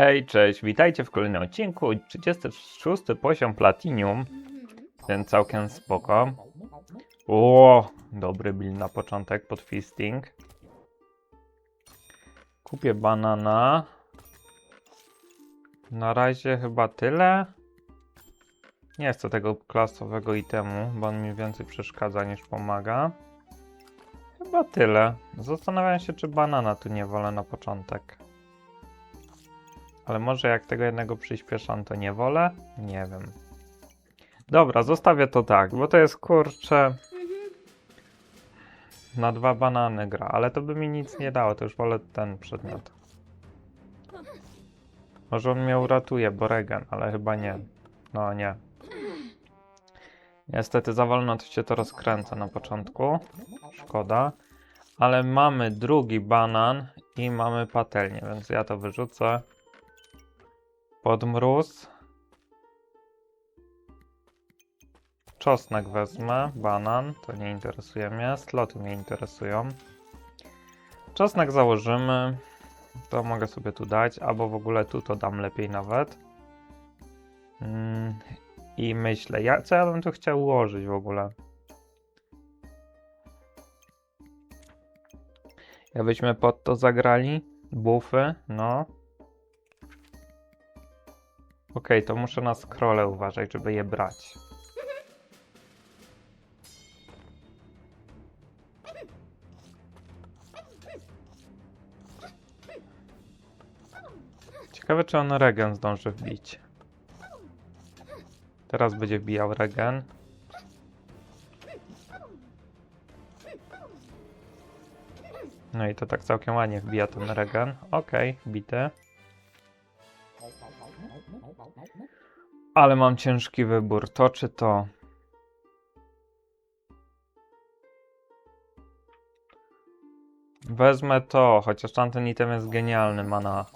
Hej, cześć, witajcie w kolejnym odcinku. 36 poziom Platinum, ten całkiem spoko. O, dobry build na początek pod fisting. Kupię banana. Na razie chyba tyle. Nie chcę tego klasowego itemu, bo on mi więcej przeszkadza niż pomaga. Chyba tyle. Zastanawiam się, czy banana tu nie wolę na początek. Ale może jak tego jednego przyspieszam, to nie wolę? Nie wiem. Dobra, zostawię to tak, bo to jest kurczę. Na dwa banany gra, ale to by mi nic nie dało, to już wolę ten przedmiot. Może on mnie uratuje, bo regen, ale chyba nie. No nie. Niestety za wolno to się to rozkręca na początku. Szkoda. Ale mamy drugi banan i mamy patelnię, więc ja to wyrzucę. Pod mróz. Czosnek wezmę, banan, to nie interesuje mnie, sloty mnie interesują. Czosnek założymy, to mogę sobie tu dać, albo w ogóle tu to dam lepiej nawet. Mm, I myślę, ja, co ja bym tu chciał ułożyć w ogóle? Jakbyśmy pod to zagrali, bufy, no. Okej, to muszę na scrolle uważać, żeby je brać. Ciekawe, czy on regen zdąży wbić. Teraz będzie wbijał regen. No i to tak całkiem ładnie wbija ten regen. Okej, bity. Ale mam ciężki wybór. To czy to? Wezmę to, chociaż tamten item jest genialny. Mana.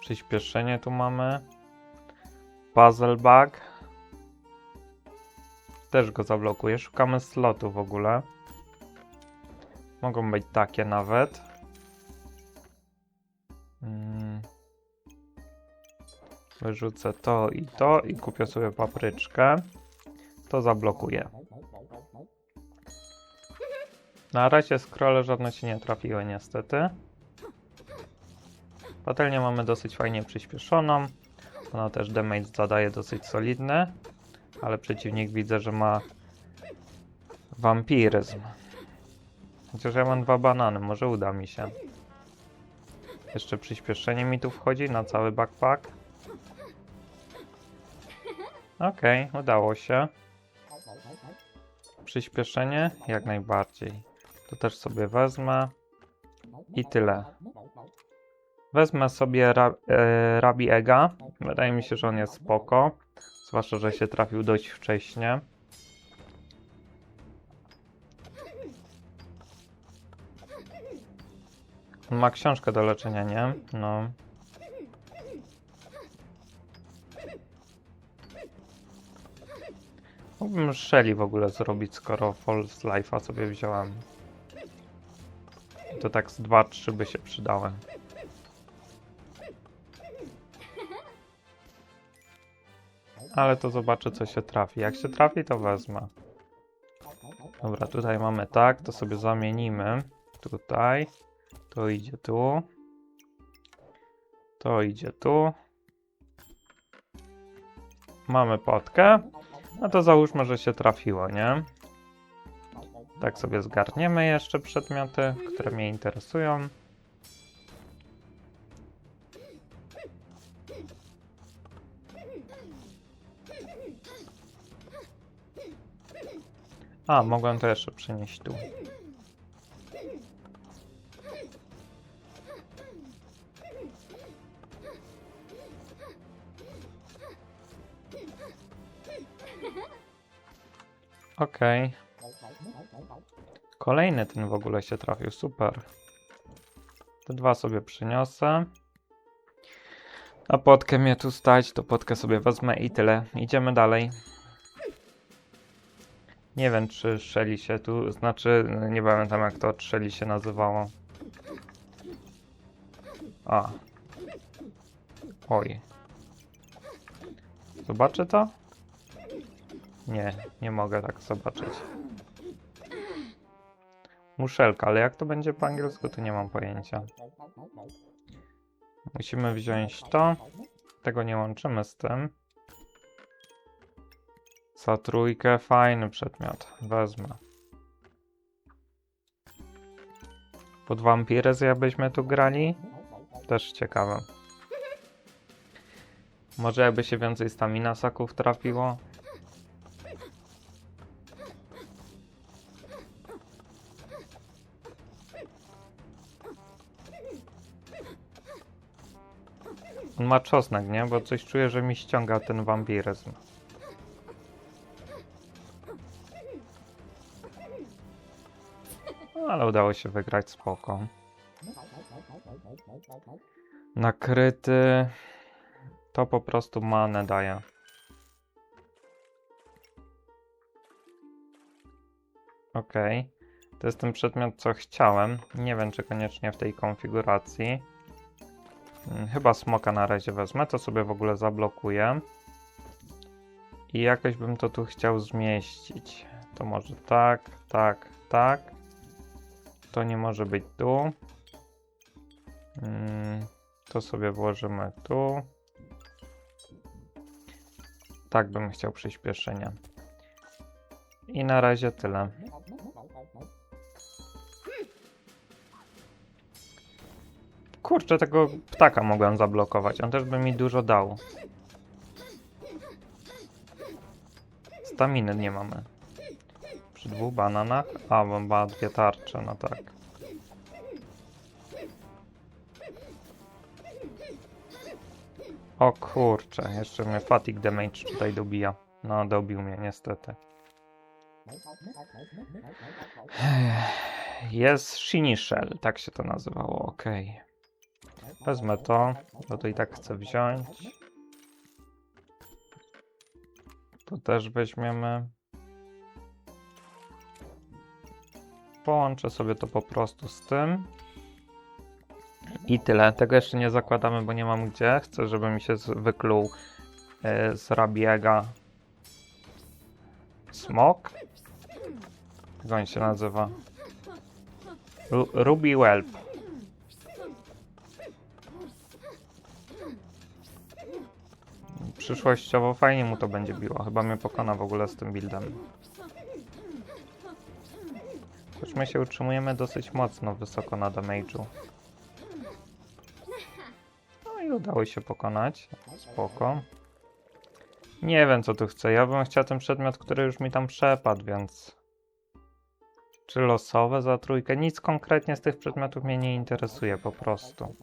Przyspieszenie tu mamy. Puzzle bug. Też go zablokuję. Szukamy slotu w ogóle. Mogą być takie nawet. Mm. Wyrzucę to i to i kupię sobie papryczkę. To zablokuję. Na razie scrolle żadne się nie trafiły niestety. Patelnię mamy dosyć fajnie przyspieszoną. Ona też damage zadaje dosyć solidny. Ale przeciwnik widzę, że ma wampiryzm. Chociaż ja mam dwa banany, może uda mi się. Jeszcze przyspieszenie mi tu wchodzi na cały backpack. Okej, udało się. Przyspieszenie? Jak najbardziej. To też sobie wezmę. I tyle. Wezmę sobie ra e, Rabi Ega. Wydaje mi się, że on jest spoko. Zwłaszcza, że się trafił dość wcześnie. Ma książkę do leczenia, nie? No. Mógłbym Shelly w ogóle zrobić, skoro False Life'a sobie wziąłem. To tak z 2-3 by się przydały. Ale to zobaczę, co się trafi. Jak się trafi, to wezmę. Dobra, tutaj mamy tak, to sobie zamienimy. Tutaj. To idzie tu. To idzie tu. Mamy potkę. No to załóżmy, że się trafiło, nie? Tak sobie zgarniemy jeszcze przedmioty, które mnie interesują. A, mogłem to jeszcze przenieść tu. Okej. Kolejny ten w ogóle się trafił, super. Te dwa sobie przyniosę. A potkę mnie tu stać, to potkę sobie wezmę i tyle. Idziemy dalej. Nie wiem, czy Shelly się tu, znaczy, nie pamiętam jak to Shelly się nazywało. A, Oj. Zobaczy to? Nie, nie mogę tak zobaczyć. Muszelka, ale jak to będzie po angielsku, to nie mam pojęcia. Musimy wziąć to. Tego nie łączymy z tym. Za trójkę fajny przedmiot. Wezmę. Pod Vampires jakbyśmy tu grali? Też ciekawe. Może jakby się więcej stamina saków trafiło? On ma czosnek, nie? Bo coś czuję, że mi ściąga ten wampiryzm. No, ale udało się wygrać spoko. Nakryty. To po prostu manę daje. Okej. To jest ten przedmiot, co chciałem. Nie wiem, czy koniecznie w tej konfiguracji. Mm, Chyba smoka na razie wezmę, to sobie w ogóle zablokuję. I jakoś bym to tu chciał zmieścić. To może tak, tak, tak. To nie może być tu. Mm, To sobie włożymy tu. Tak bym chciał przyspieszenia. I na razie tyle. Kurczę, tego ptaka mogłem zablokować. On też by mi dużo dał. Staminy nie mamy. Przy dwóch bananach? A, bo ma dwie tarcze, no tak. O kurczę, jeszcze mnie fatigue damage tutaj dobija. No, dobił mnie niestety. Jest Shiny Shell, tak się to nazywało, okej. Wezmę to, bo to i tak chcę wziąć. To też weźmiemy. Połączę sobie to po prostu z tym. I tyle. Tego jeszcze nie zakładamy, bo nie mam gdzie. Chcę, żeby mi się wykluł e, z Rabiega smok. Jak on się nazywa? Ru Ruby Whelp. Przyszłościowo fajnie mu to będzie biło. Chyba mnie pokona w ogóle z tym buildem. Choć my się utrzymujemy dosyć mocno wysoko na damage'u. No i udało się pokonać. Spoko. Nie wiem co tu chcę. Ja bym chciał ten przedmiot, który już mi tam przepadł, więc... Czy losowe za trójkę? Nic konkretnie z tych przedmiotów mnie nie interesuje po prostu.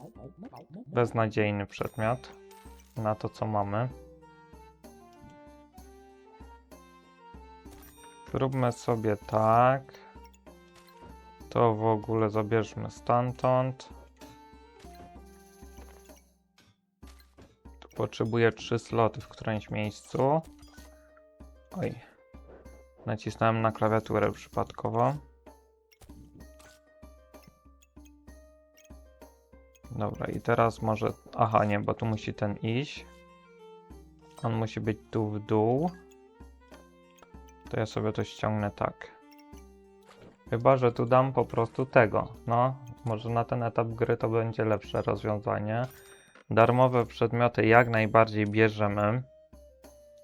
Beznadziejny przedmiot na to co mamy. Zróbmy sobie tak. To w ogóle zabierzmy stamtąd. Tu potrzebuję trzy sloty w którymś miejscu. Oj. Nacisnąłem na klawiaturę przypadkowo. Dobra, i teraz może. Aha, nie, bo tu musi ten iść. On musi być tu w dół. To ja sobie to ściągnę tak. Chyba, że tu dam po prostu tego. No, może na ten etap gry to będzie lepsze rozwiązanie. Darmowe przedmioty jak najbardziej bierzemy.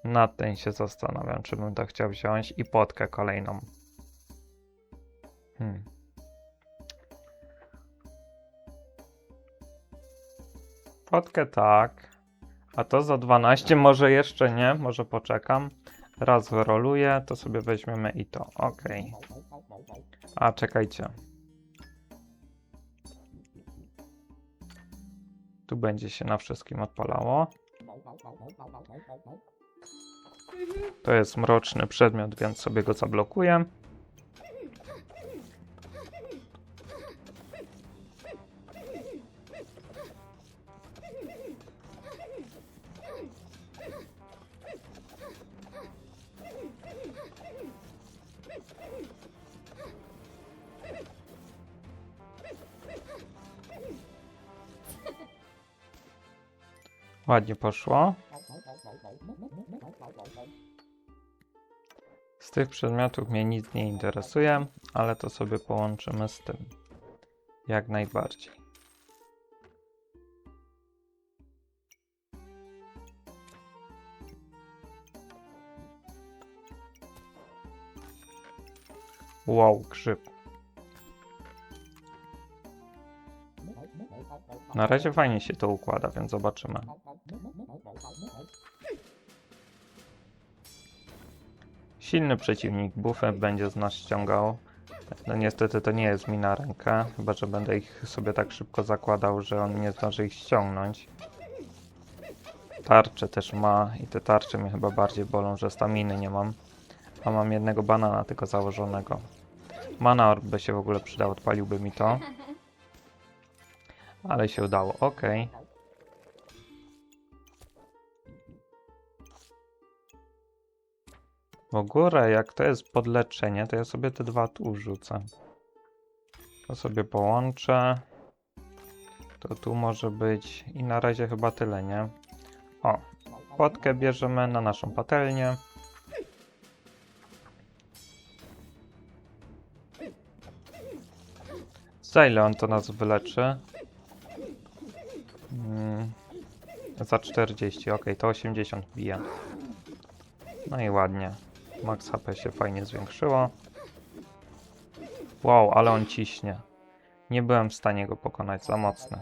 Nad tym się zastanawiam, czy bym to chciał wziąć. I potkę kolejną. Hmm. Potkę tak. A to za 12 może jeszcze nie, może poczekam. Raz roluję, to sobie weźmiemy i to. Ok. A czekajcie. Tu będzie się na wszystkim odpalało. To jest mroczny przedmiot, więc sobie go zablokuję. Ładnie poszło. Z tych przedmiotów mnie nic nie interesuje, ale to sobie połączymy z tym. Jak najbardziej. Wow, grzyb. Na razie fajnie się to układa, więc zobaczymy. Silny przeciwnik, buffet będzie z nas ściągał. No niestety to nie jest mi na rękę, chyba że będę ich sobie tak szybko zakładał, że on nie zdąży ich ściągnąć. Tarcze też ma i te tarcze mnie chyba bardziej bolą, że staminy nie mam. A mam jednego banana tylko założonego. Mana orb by się w ogóle przydał, odpaliłby mi to. Ale się udało, ok. W górę, jak to jest podleczenie, to ja sobie te dwa tu rzucę. To sobie połączę. To tu może być i na razie chyba tyle, nie? O, płotkę bierzemy na naszą patelnię. Za ile on to nas wyleczy? Mm, za 40, ok, to 80 bije. No i ładnie. Max HP się fajnie zwiększyło. Wow, ale on ciśnie. Nie byłem w stanie go pokonać, za mocny.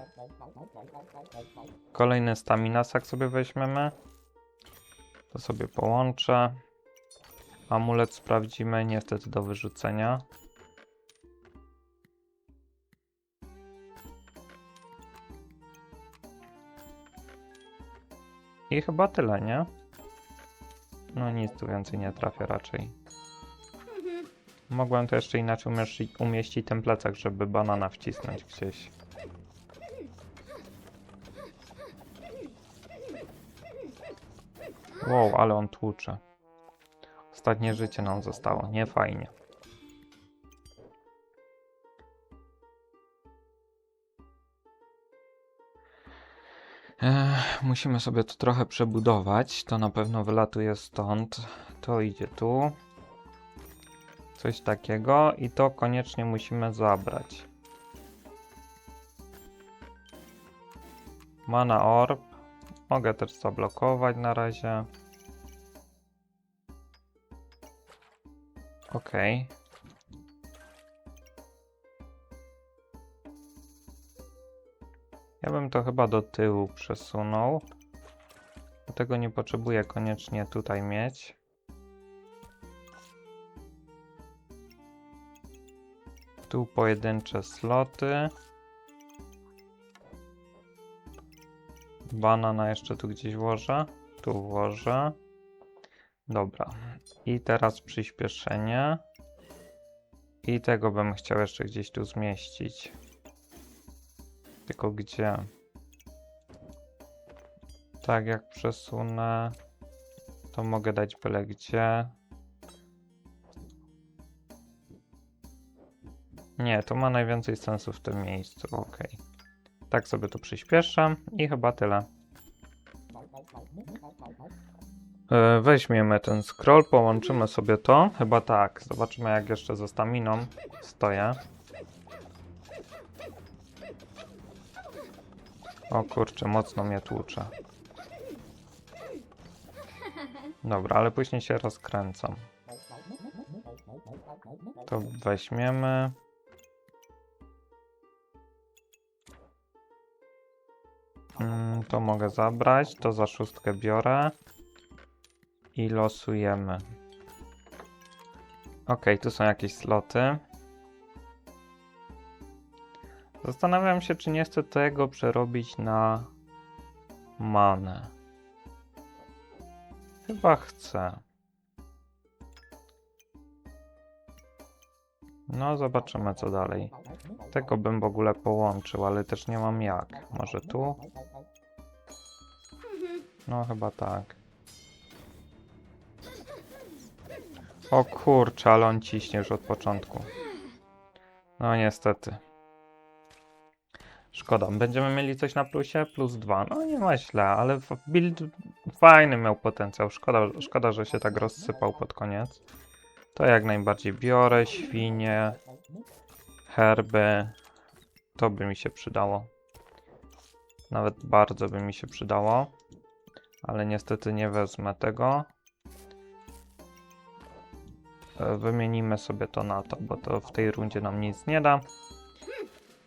Kolejny staminasak sobie weźmiemy. To sobie połączę. Amulet sprawdzimy, niestety do wyrzucenia. I chyba tyle, nie? No nic tu więcej nie trafia raczej. Mogłem to jeszcze inaczej umieścić, umieścić ten plecak, żeby banana wcisnąć gdzieś. Wow, ale on tłucze. Ostatnie życie nam zostało, nie fajnie. Musimy sobie to trochę przebudować. To na pewno wylatuje stąd. To idzie tu. Coś takiego i to koniecznie musimy zabrać. Mana orb. Mogę też zablokować na razie. Okej. Ja bym to chyba do tyłu przesunął. Dlatego nie potrzebuję koniecznie tutaj mieć. Tu pojedyncze sloty. Banana jeszcze tu gdzieś włożę. Tu włożę. Dobra. I teraz przyspieszenie. I tego bym chciał jeszcze gdzieś tu zmieścić. Tylko gdzie? Tak jak przesunę, to mogę dać byle gdzie. Nie, to ma najwięcej sensu w tym miejscu. Ok. Tak sobie to przyspieszę i chyba tyle. E, Weźmiemy ten scroll, połączymy sobie to. Chyba tak. Zobaczymy jak jeszcze ze staminą stoję. O kurczę, mocno mnie tłucze. Dobra, ale później się rozkręcam. To weźmiemy. Mm, to mogę zabrać, to za szóstkę biorę. I losujemy. Ok, tu są jakieś sloty. Zastanawiam się, czy nie chcę tego przerobić na manę. Chyba chcę. No, zobaczymy co dalej. Tego bym w ogóle połączył, ale też nie mam jak. Może tu? No, chyba tak. O kurczę, ale on ciśnie już od początku. No niestety. Szkoda, będziemy mieli coś na plusie? Plus dwa. No nie ma ale build fajny miał potencjał. Szkoda, szkoda, że się tak rozsypał pod koniec. To jak najbardziej biorę, świnie, herby. To by mi się przydało. Nawet bardzo by mi się przydało. Ale niestety nie wezmę tego. E, Wymienimy sobie to na to, bo to w tej rundzie nam nic nie da.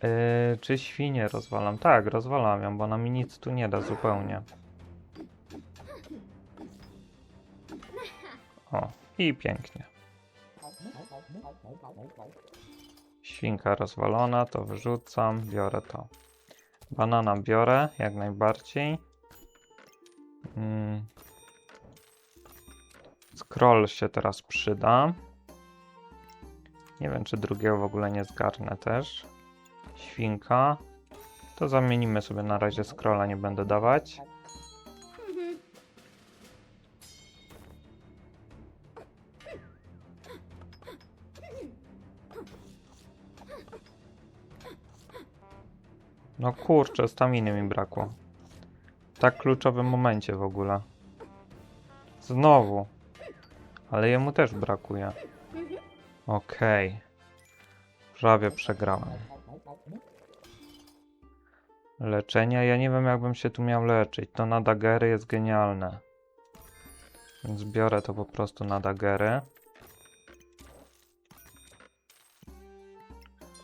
Yy, czy świnie rozwalam? Tak, rozwalam ją, bo ona mi nic tu nie da zupełnie. O, i pięknie. Świnka rozwalona, to wyrzucam, biorę to. Banana biorę, jak najbardziej. Mm. Scroll się teraz przyda. Nie wiem, czy drugiego w ogóle nie zgarnę też. Świnka. To zamienimy sobie na razie scrolla, nie będę dawać. No kurczę, staminy mi brakło. W tak kluczowym momencie w ogóle. Znowu. Ale jemu też brakuje. Okej. Prawie przegrałem. Leczenia? Ja nie wiem, jakbym się tu miał leczyć. To na dagery jest genialne. Więc biorę to po prostu na dagery.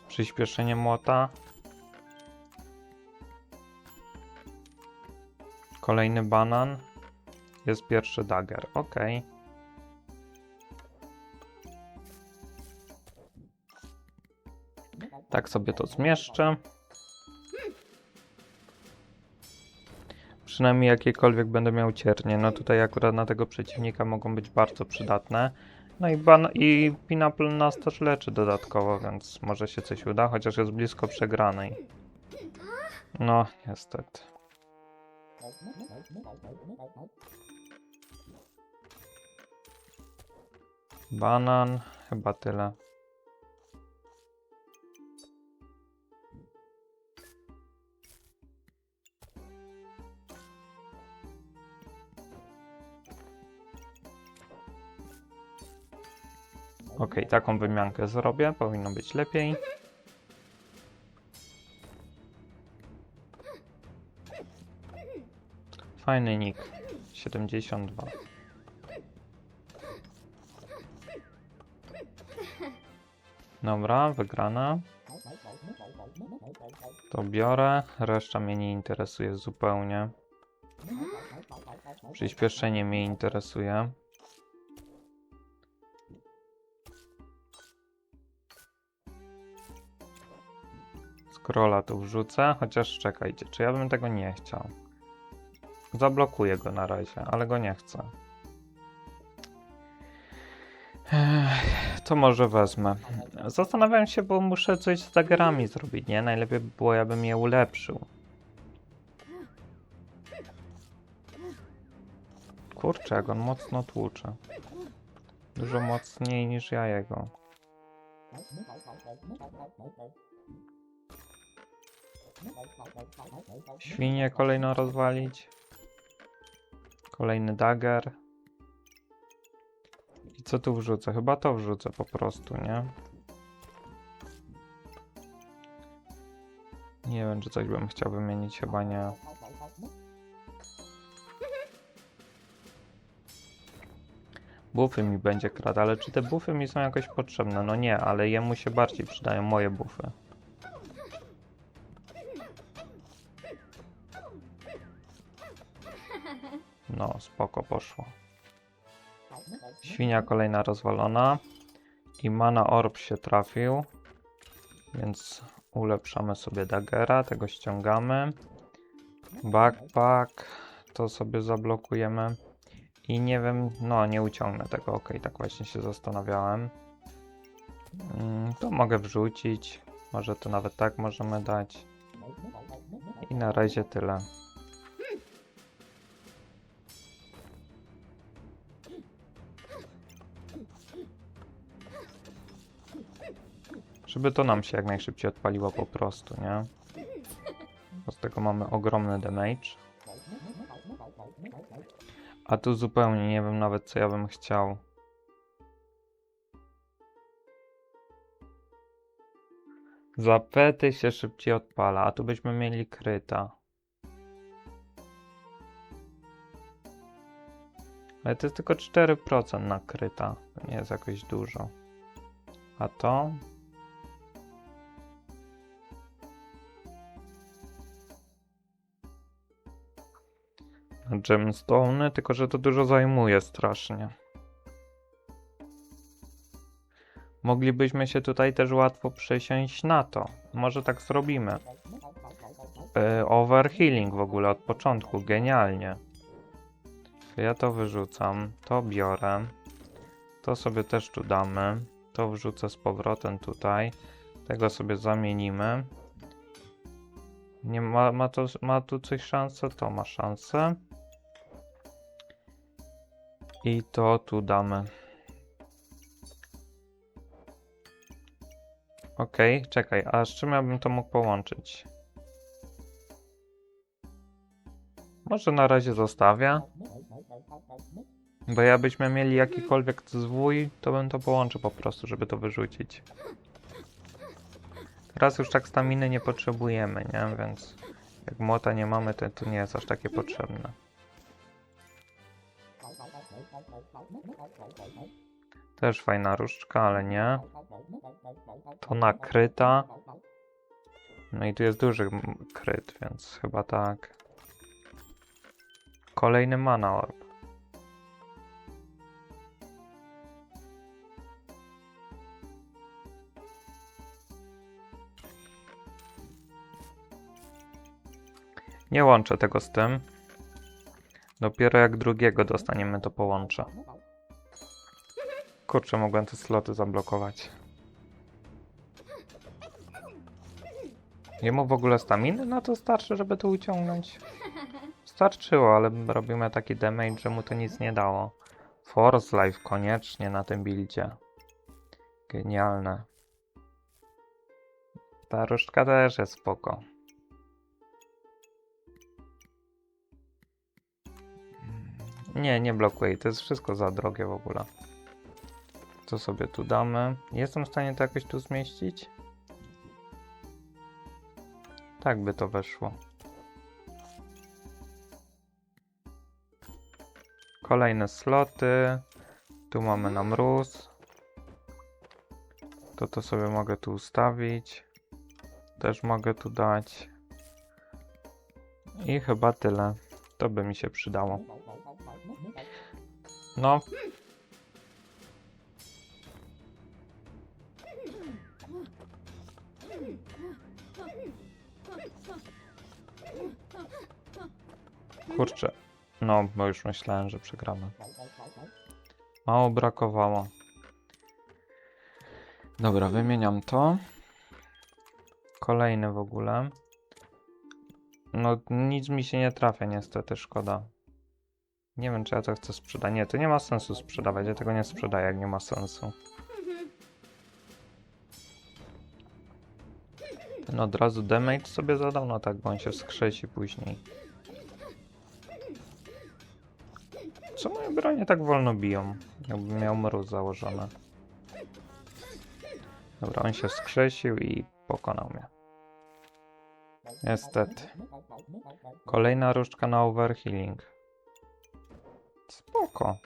Przyspieszenie młota. Kolejny banan. Jest pierwszy dagger. Ok. Tak sobie to zmieszczę. Przynajmniej jakiekolwiek będę miał ciernie. No tutaj akurat na tego przeciwnika mogą być bardzo przydatne. No i, ban i Pineapple nas też leczy dodatkowo, więc może się coś uda, chociaż jest blisko przegranej. No, niestety. Banan, chyba tyle. Ok, taką wymiankę zrobię, powinno być lepiej. Fajny nick. 72. Dobra, wygrana. To biorę, reszta mnie nie interesuje zupełnie. Przyspieszenie mnie interesuje. Scrolla tu wrzucę, chociaż czekajcie, czy ja bym tego nie chciał? Zablokuję go na razie, ale go nie chcę. To może wezmę. Zastanawiam się, bo muszę coś z dagerami zrobić, nie? Najlepiej by było, ja bym je ulepszył. Kurczę, jak on mocno tłucze. Dużo mocniej niż ja jego. Świnie kolejno rozwalić. Kolejny dagger. I co tu wrzucę? Chyba to wrzucę po prostu, nie? Nie wiem, czy coś bym chciał wymienić, chyba nie. Bufy mi będzie kradł, ale czy te bufy mi są jakoś potrzebne? No nie, ale jemu się bardziej przydają moje bufy. Spoko poszło. Świnia kolejna rozwalona. I mana orb się trafił. Więc ulepszamy sobie daggera, tego ściągamy. Backpack, to sobie zablokujemy. I nie wiem, no nie uciągnę tego, ok, tak właśnie się zastanawiałem. Mm, to mogę wrzucić, może to nawet tak możemy dać. I na razie tyle. Żeby to nam się jak najszybciej odpaliło po prostu, nie? Bo z tego mamy ogromny damage. A tu zupełnie nie wiem nawet co ja bym chciał. Zapety się szybciej odpala, a tu byśmy mieli kryta. Ale to jest tylko 4% na kryta. To nie jest jakoś dużo. A to? Gemstone, tylko że to dużo zajmuje strasznie. Moglibyśmy się tutaj też łatwo przesiąść na to. Może tak zrobimy. Yy, overhealing w ogóle od początku, genialnie. Ja to wyrzucam, to biorę. To sobie też tu damy. To wrzucę z powrotem tutaj. Tego sobie zamienimy. Nie ma, ma, to, ma tu coś szansę? To ma szansę. I to tu damy. Okej, czekaj, a z czym ja bym to mógł połączyć? Może na razie zostawię. Bo jakbyśmy mieli jakikolwiek zwój, to bym to połączył po prostu, żeby to wyrzucić. Teraz już tak staminy nie potrzebujemy, nie? Więc jak młota nie mamy, to, to nie jest aż takie potrzebne. Też fajna różdżka, ale nie. To nakryta. No i tu jest duży kryt, więc chyba tak. Kolejny mana orb. Nie łączę tego z tym. Dopiero jak drugiego dostaniemy to połączę. Kurczę, mogłem te sloty zablokować. Jemu w ogóle staminy na to starczy, żeby to uciągnąć? Starczyło, ale robimy taki damage, że mu to nic nie dało. Force Life koniecznie na tym buildzie. Genialne. Ta różdżka też jest spoko. Nie, nie blokuję. To jest wszystko za drogie w ogóle. Co sobie tu damy? Jestem w stanie to jakoś tu zmieścić? Tak by to weszło. Kolejne sloty. Tu mamy na mróz. To to sobie mogę tu ustawić. Też mogę tu dać. I chyba tyle. To by mi się przydało. No. Kurczę. No, bo już myślałem, że przegramy. Mało brakowało. Dobra, wymieniam to. Kolejny w ogóle. No, nic mi się nie trafia, niestety, szkoda. Nie wiem, czy ja to chcę sprzedać. Nie, to nie ma sensu sprzedawać. Ja tego nie sprzedaję, jak nie ma sensu. Ten od razu damage sobie zadał? No tak, bo on się wskrzesi później. Co moje bronie tak wolno biją? Jakbym miał mróz założony. Dobra, on się wskrzesił i pokonał mnie. Niestety. Kolejna różdżka na overhealing. Spoko.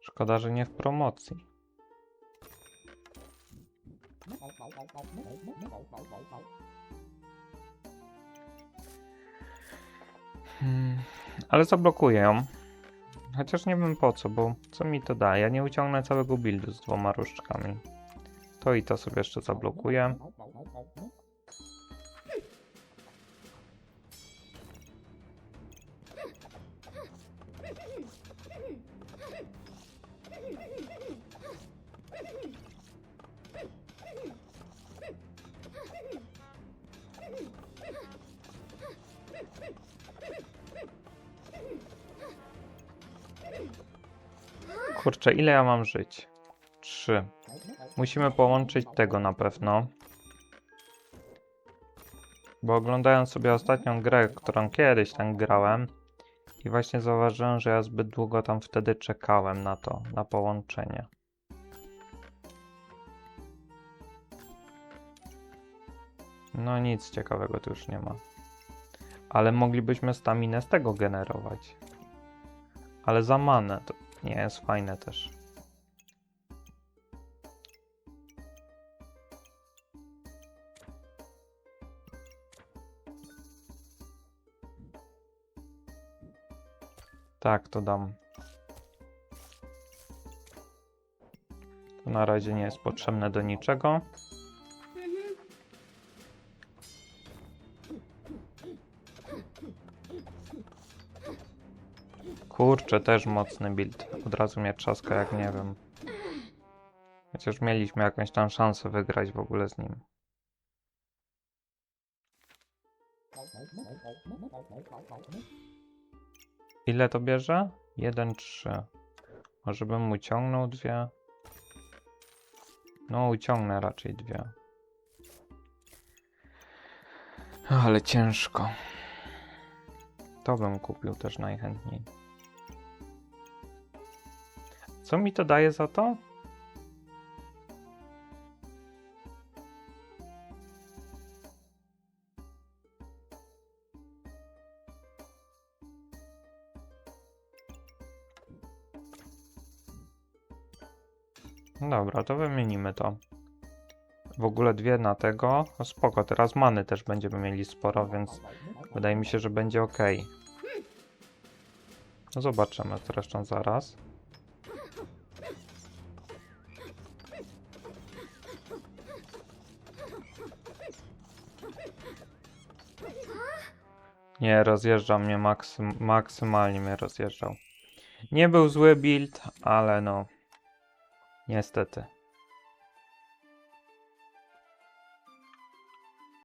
Szkoda, że nie w promocji. Hmm, ale zablokuję ją. Chociaż nie wiem po co, bo co mi to da? Ja nie uciągnę całego buildu z dwoma różdżkami. To i to sobie jeszcze zablokuję. Kurczę, ile ja mam żyć? Trzy. Musimy połączyć tego na pewno. Bo oglądając sobie ostatnią grę, którą kiedyś tam grałem, i właśnie zauważyłem, że ja zbyt długo tam wtedy czekałem na to, na połączenie. No nic ciekawego tu już nie ma. Ale moglibyśmy staminę z tego generować. Ale za manę to nie jest fajne też. Tak, to dam. To na razie nie jest potrzebne do niczego. Kurczę, też mocny build. Od razu mnie trzaska, jak nie wiem. Chociaż mieliśmy jakąś tam szansę wygrać w ogóle z nim. Ile to bierze? 1,3. Może bym uciągnął dwie? No, uciągnę raczej dwie. Ale ciężko. To bym kupił też najchętniej. Co mi to daje za to? Dobra, to wymienimy to. W ogóle dwie na tego. No spoko, teraz many też będziemy mieli sporo, więc wydaje mi się, że będzie ok. No zobaczymy zresztą zaraz. Nie, rozjeżdżał mnie maksym, maksymalnie mnie rozjeżdżał. Nie był zły build, ale no. Niestety.